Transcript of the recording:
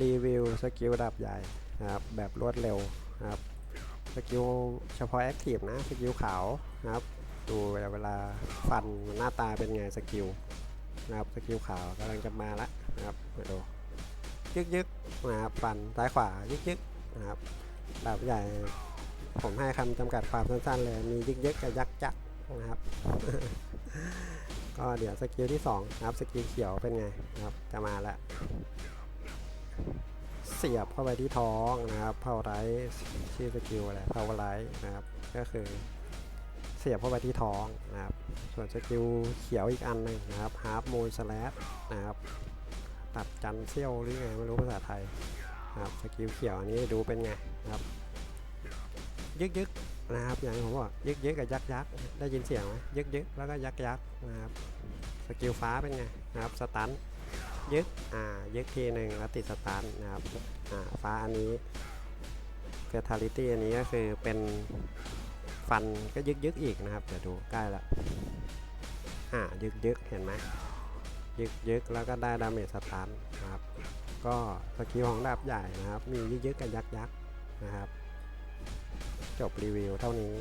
รีวิวสกิลดับใหญ่นะครับแบบรวดเร็วนะครับสกิลเฉพาะแอคทีฟนะสกิลขาวนะครับดูเวลาฟันหน้าตาเป็นไงสกิลนะครับสกิลขาวกำลังจะมาละนะครับมาดูยึกยึกนะครับฟันซ้ายขวายึกยึกนะครับดับใหญ่ผมให้คำจำกัดความสั้นๆเลยมียึกยึกกับยักยักนะครับก็เดี๋ยวสกิลที่2นะครับสกิลเขียวเป็นไงนะครับจะมาแล้ว เสียบเข้าไปที่ท้องนะครับเผาไรชื่อสกิลอะไรเผาไรนะครับ ก็คือเสียบเข้าไปที่ท้องนะครับ ส่วนสกิลเขียวอีกอันหนึ่งนะครับฮาร์ปมูนสแลชนะครับ ตัดจันเซี่ยวหรือไงไม่รู้ภาษาไทยนะครับสกิลเขียวอันนี้ดูเป็นไงนะครับ ยึกยึกๆนะครับ อย่างที่ผมบอกยึกยึกๆกับยักยักได้ยินเสียงไหมยึกยึกๆแล้วก็ยักยักนะครับ สกิลฟ้าเป็นไงนะครับ สตัน ยึกอ่ายึกทีหนึ่งแล้วติดสตาร์ทนะครับอ่าฟ้าอันนี้เฟ t a ลิตี้อันนี้ก็คือเป็นฟันก็ยึกยึกอีกนะครับ เดี๋ยวดูใกล้ละอ่ายึกยึกเห็นไหมยึกยึกแล้วก็ได้ดาเมจสตาร์ทนะครับ ก็สกิลของดาบใหญ่นะครับ มียึกยึกกับยักยักนะครับ จบรีวิวเท่านี้